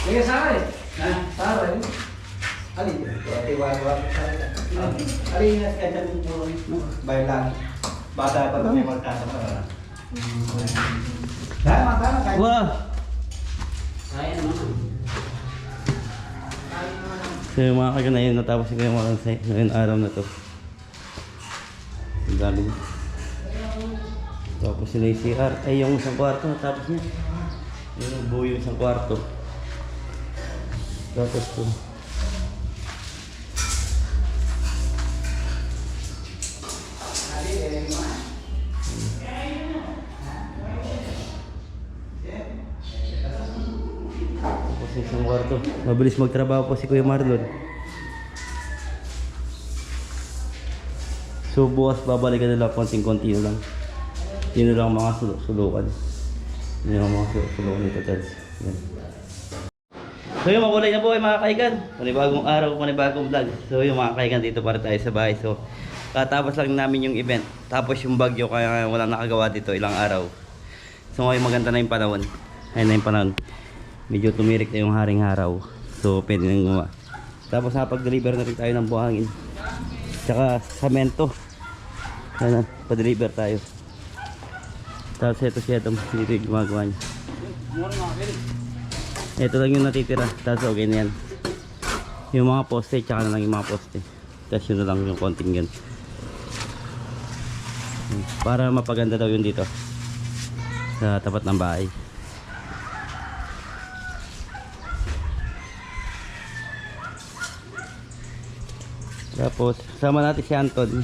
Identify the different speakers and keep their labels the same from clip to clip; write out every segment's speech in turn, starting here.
Speaker 1: Sige, sari. Ha? Sari. Alin? Ate, wala-wala. Alin nga kaya sa puro Bayan lang. Bata pa kami magkasama. Kaya makana kaya.
Speaker 2: Wah!
Speaker 1: Kaya naman.
Speaker 2: So yung mga kagana yun, natapos ko yung mga sa ngayon araw na to. Ang dami. Tapos yun yung CR. Ay, yung isang kwarto, natapos niya. Yung buo yung isang kwarto. Isang kwarto. Mabilis magtrabaho po si Kuya Marlon. So bukas babalikan nila konting-konti na lang. Yun lang ang mga sul- sulukan. Yun ang mga sul- sulukan nito, Charles. Yan. So yung makulay na po mga kaigan. Panibagong araw, panibagong vlog. So yung mga kaigan dito para tayo sa bahay. So katapos lang namin yung event. Tapos yung bagyo kaya wala nakagawa dito ilang araw. So ngayon maganda na yung panahon. Ayun na yung panahon. Medyo tumirik na yung haring haraw. So pwede nang gumawa. Tapos napag-deliver na rin tayo ng buhangin. Tsaka samento. Ayan na, pa-deliver tayo. Tapos ito siya ito, dito yung gumagawa niya. Ito lang yung natitira, tapos okay na yan. Yung mga poste, tsaka na lang yung mga poste. Tapos yun na lang yung konting yun. Para mapaganda daw yun dito. Sa tapat ng bahay. Tapos, sama natin si Anton.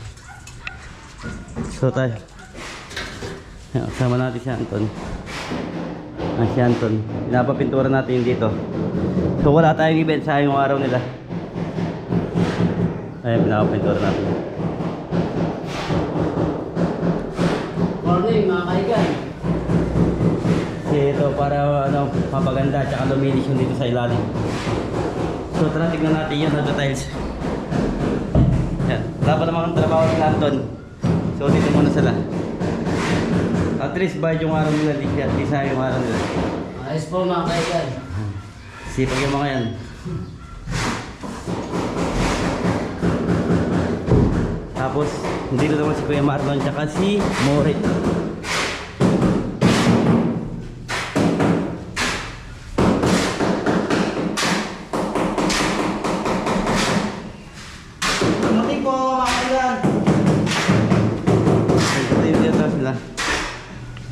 Speaker 2: So tayo. Sama natin si Anton. Ah, si Anton. Pinapapintura natin dito. So wala tayong event sa yung araw nila. Ayan, pinapapintura natin.
Speaker 1: Morning, mga kaigan.
Speaker 2: Kasi ito para ano, mapaganda at saka yung dito sa ilalim. So tara tignan natin yun sa tiles. Yan. Wala pa naman ang trabaho ni Anton. So dito muna sila. At least bayad yung araw nila, di, di sayang yung araw nila.
Speaker 1: Ayos po, mga kaigan.
Speaker 2: Sipag yung mga yan. Tapos, dito naman si Kuya Marlon tsaka si Morit.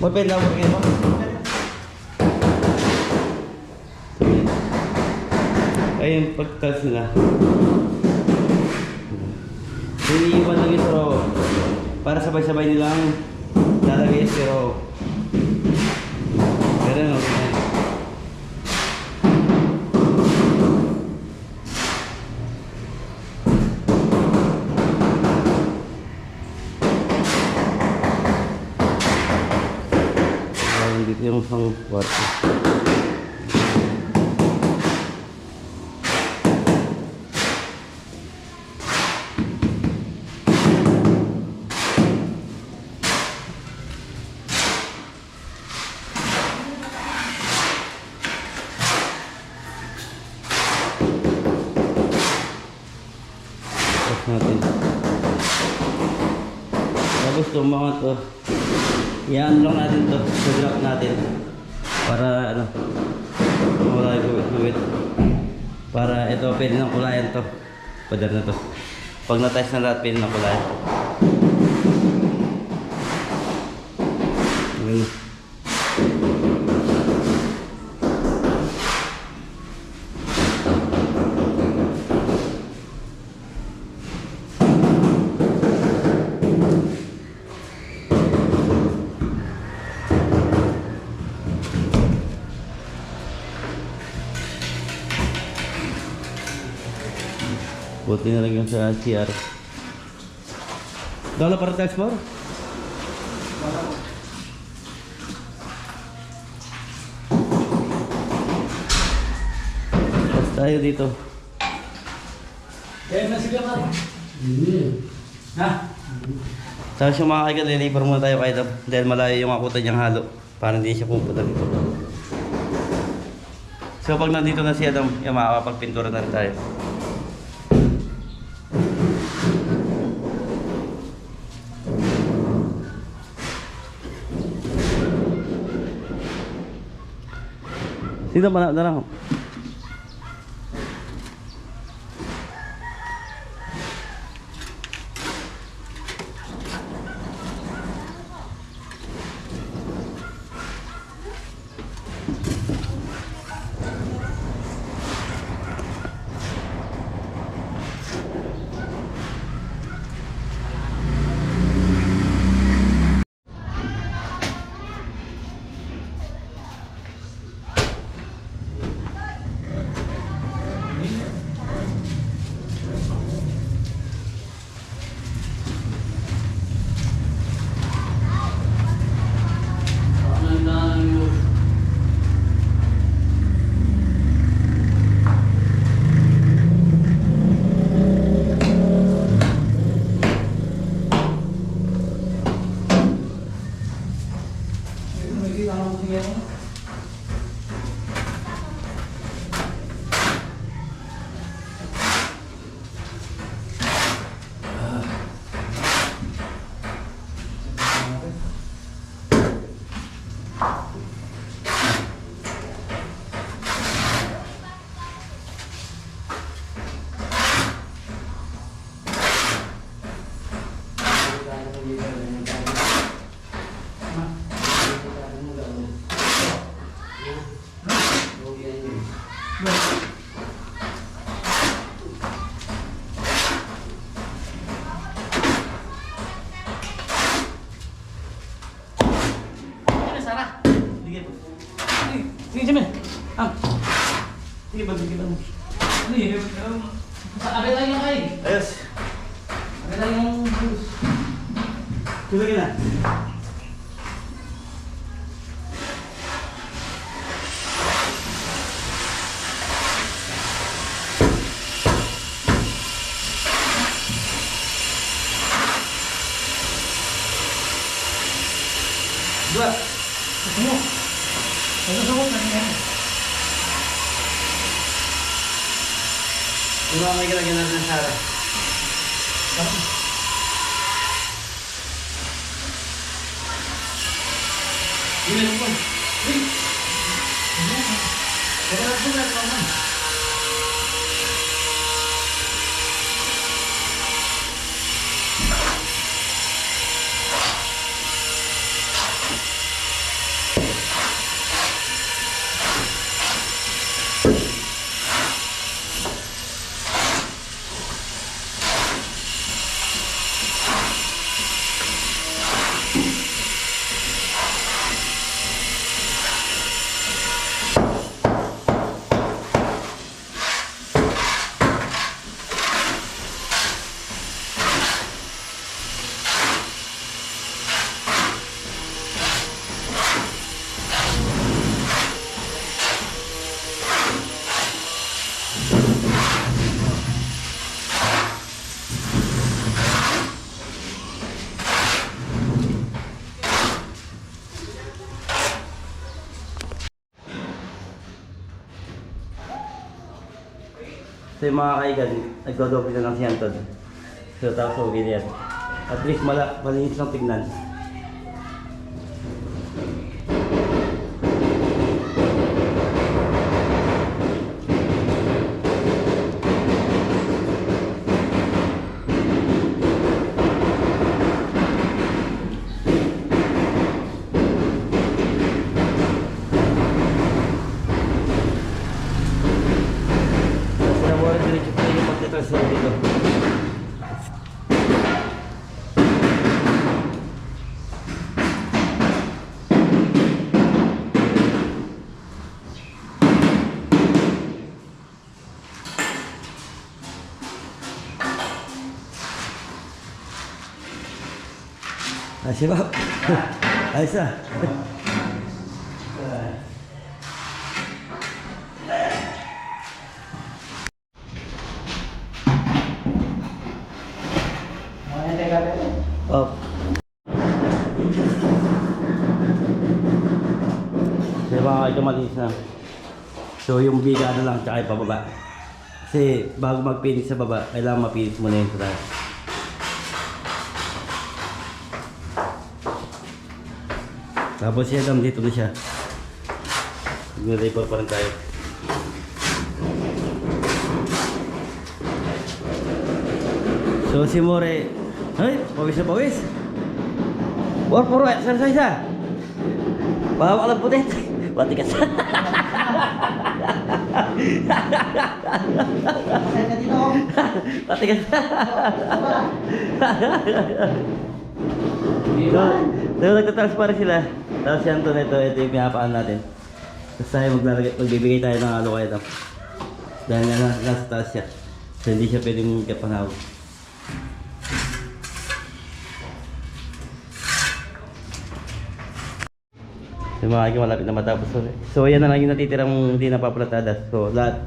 Speaker 2: Mo pwede lang kayo mo? Ayun, pagtas nila. Iniiwan lang straw. Para sabay-sabay nilang lalagay straw. Pero ano, itong mga to, lang natin to, sa drop natin. Para ano, wala guwit Para ito, pwede ng kulayan to. Padar na to. Pag na-test na lahat, pwede ng kulayan. Ayun. Buti na lang yung sa CR. Dala para tax more? Tapos tayo dito.
Speaker 1: Kaya na sila ka. Ha?
Speaker 2: Tapos yung mga kaigan, deliver muna tayo kay Dab. Dahil malayo yung akutan niyang halo. Para hindi siya pupunta dito. So pag nandito na si Adam, yung makakapagpintura na rin tayo. Na, na lang?
Speaker 3: Ano, Sarah?
Speaker 2: Sige.
Speaker 3: Sige, Jamil. Ah,
Speaker 2: Sige ba, sige ba?
Speaker 3: ano yun? Sa abay tayo yung kain.
Speaker 2: Ayos.
Speaker 3: Abay tayo yung juice.
Speaker 2: Tulogin na. Dua.
Speaker 3: Gusto mo? Ano sa ko? Ano yan?
Speaker 2: Umamay ka lagyan natin ng Sara.
Speaker 3: Hindi mo po. Uy! Kaya na po na naman.
Speaker 2: So yung mga kaigan, nagdodoble na lang si Anton. So tapos okay yan. At least mala, malinis lang tignan. Tapos sinabuhan diretso pa yung pagtitransfer dito. Ayos ba? Ayos na.
Speaker 1: Mga hindi ka rin.
Speaker 2: Oh. Di ba kahit malinis na? So yung biga na lang tsaka ipababa. Kasi bago mag-finish sa baba, kailangan ma-finish muna yung taas. Tapos siya dam dito na siya. Nag-labor pa rin tayo. So si More, ay, pawis na pawis. War puro exercise ah. Bawa ka lang putit. Ka sa. So, so nagtatransfer sila. Tapos yan to nito, ito yung pinapaan natin. Tapos tayo maglalagay, magbibigay tayo ng alo kayo ito. Dahil na- nasa taas siya. So hindi siya pwedeng kapanaw. So mga kaibigan, malapit na matapos. So, so yan na lang yung natitirang hindi napaplatada. So lahat,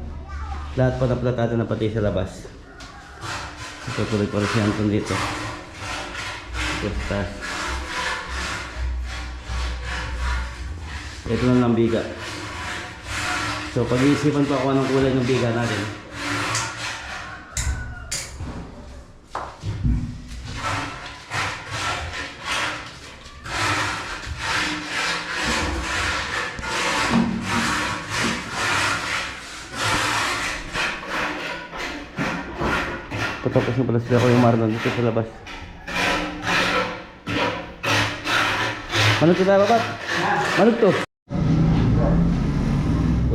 Speaker 2: lahat pa naplatada na pati sa labas. Tutuloy pa rin si Anton dito. Taas. Ito na lang biga. So pag-iisipan pa ako anong kulay ng biga natin. Patapos na pala sila ko yung Marlon dito sa labas. Ano to ba babat? Ano to?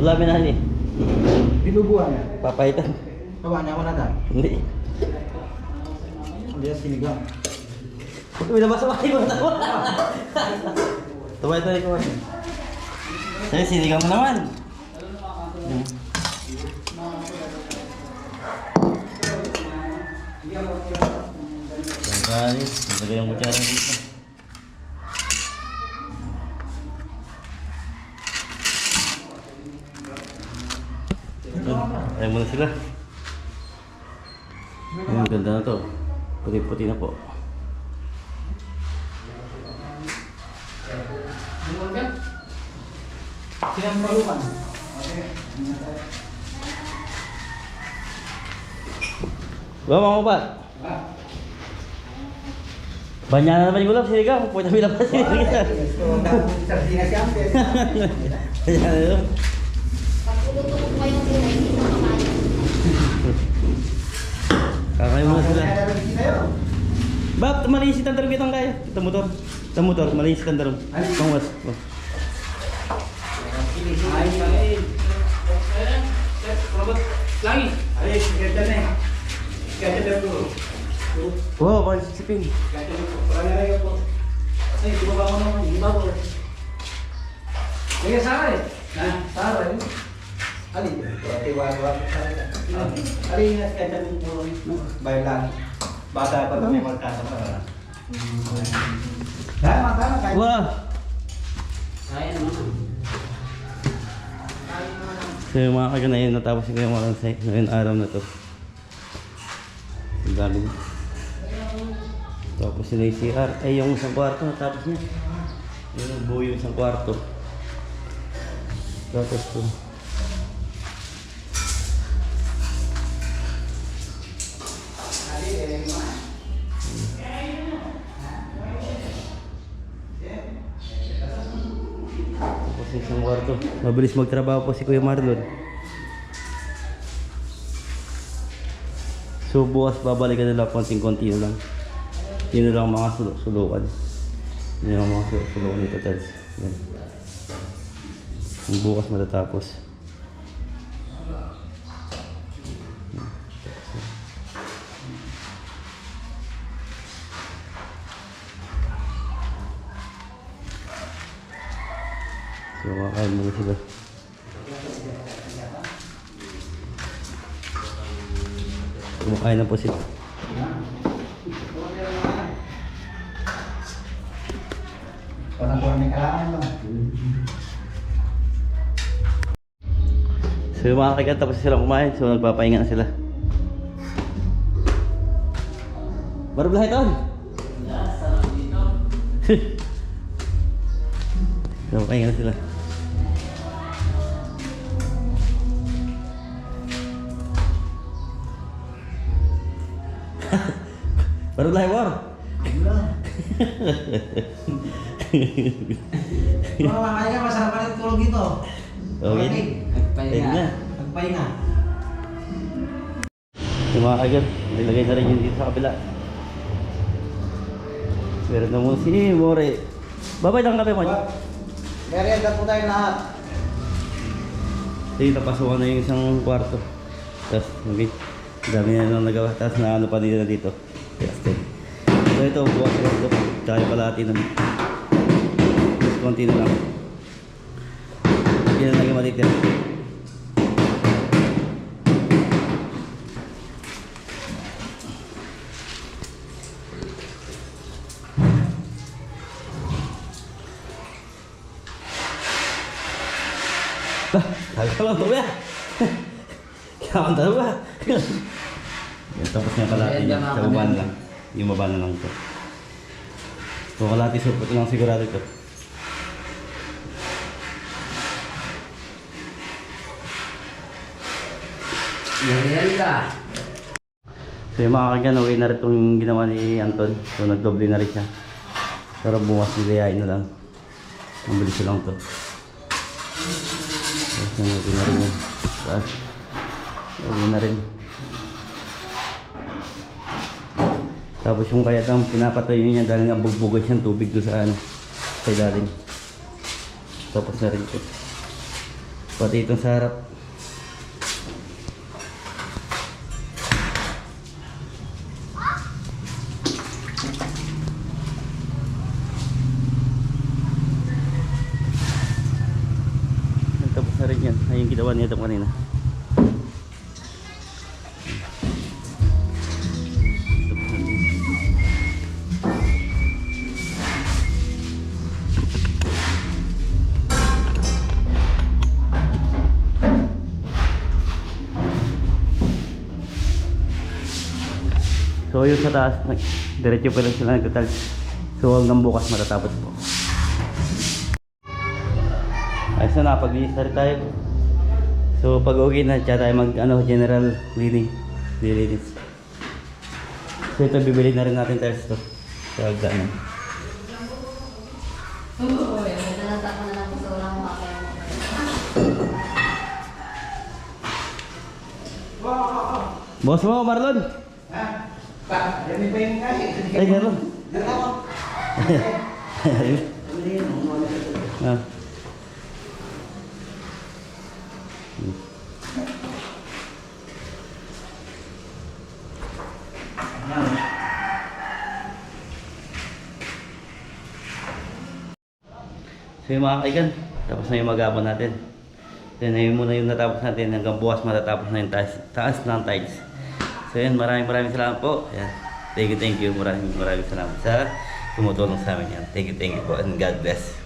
Speaker 2: Wala minali.
Speaker 1: Binubuhan niya.
Speaker 2: Papaitan.
Speaker 1: Bawa niya na dahil.
Speaker 2: Hindi.
Speaker 1: Hindi na sinigang.
Speaker 2: Uy, nabasa-basa mo na Tuwa ito ikaw. Sa'yo, sinigang mo naman. Hmm. Sangkali, nagagay ang kutsara dito. Ayaw mo na sila. Ang ganda na to. Puti-puti na po.
Speaker 1: Sinampalukan.
Speaker 2: Ba, mga? Banyak na naman yung ulam, sinigang. Pwede mo ilabas sinigang.
Speaker 1: Sardinas yan.
Speaker 2: Banyak na yun.
Speaker 4: Pagkuluto ko pa yung gulay, hindi ko makain.
Speaker 2: Kakain mo na sila.
Speaker 1: sila.
Speaker 2: Bap, malinis ang tarong kitang kaya. Ito motor. Ito motor, malinis ang tarong.
Speaker 1: Ano?
Speaker 2: Pangwas.
Speaker 1: Ay, ay.
Speaker 3: Lagi.
Speaker 1: Ay, ganda na eh. Ganda na po.
Speaker 2: Wow, paano sisipin?
Speaker 1: Na po. Parang nalagay po. Ay, di ba ba ako naman? Di ba po? Kaya Sara eh. Na, Sara eh. Ali, pati wala-wala sa Sara. Ali, kaya ng puro bayan lang. Bata pa kami magkasama na. Tama, tama.
Speaker 2: Wow!
Speaker 3: Kaya naman.
Speaker 2: So yung mga kaganayan, natapos yung kayong walang say ngayong araw na to. Ang dami. Tapos yun yung CR. Ay, yung isang kwarto, natapos niya. Yun ang buo yung isang kwarto. Tapos to. Tapos isang kwarto. Mabilis magtrabaho po si Kuya Marlon. So bukas babalikan nila konting-konti lang. Yun lang ang mga sul- sulukan. Yun ang mga sul- sulukan nito, Tels. Yan. Yung bukas matatapos. So makakain muna sila. Kumakain na po sila. So yung mga kaigan tapos sila kumain so nagpapahinga na sila. Barblahay ton. so pahinga na sila. Barblahay war. Barblahay.
Speaker 3: Mga makakaya ka, masarap pa rin tulog dito.
Speaker 2: Okay. Ayun na.
Speaker 3: Nagpahinga.
Speaker 2: Yung mga kagad, nilagay na rin yun dito sa kabila. Meron na mo si More. Babay lang kape mo.
Speaker 1: Merienda po tayo lahat.
Speaker 2: Sige, napasukan na yung isang kwarto. Tapos, okay. Dami na lang nagawa. Tapos na ano pa nila dito. Yes, okay. So ito, bukas ko ito. Tsaka yung kalahati na. Tapos konti na lang. Hindi na naging matitira. Bah, kagak lang ya. Kailangan daw ba? Yan, tapos nga kalahati niya. Sa baba na lang. Yung baba na lang ito. So kalahati supot lang sigurado ito.
Speaker 3: Merienda.
Speaker 2: So yung mga kagyan, okay na rin itong ginawa ni Anton. So nagdoble na rin siya. Pero bukas nilayain na lang. Ang bilis lang to. Tapos yung okay na rin yun. Tapos, okay na rin. Tapos yung kaya ang pinapatayo niya dahil nga bugbugan siyang tubig doon sa ano, sa ilalim. Tapos na rin ito. Pati itong sa harap. Tapos na rin yan. Ayun ginawa niya ito kanina. Taas, nag diretso pa lang sila nagtatal. So hanggang bukas matatapos po. Ayos na, napaglinis na rin tayo. So pag okay na, tsaka tayo mag ano, general cleaning. Nilinis. So ito, bibili na rin natin tayo ito. Sa hagdanan.
Speaker 4: Nalata ko na lang gusto ko lang makakaya
Speaker 2: Boss mo, Marlon!
Speaker 1: Pa, yan pa yung kasi.
Speaker 2: Ay, gano'n.
Speaker 1: Ako.
Speaker 2: ah. So yung mga kaigan, tapos na yung magabon natin. Then ayun muna yung natapos natin hanggang bukas matatapos na yung taas, taas ng tiles. So yun, maraming maraming salamat po. Ayan. Thank you, thank you. Maraming maraming salamat sa tumutulong sa amin yan. Thank you, thank you po and God bless.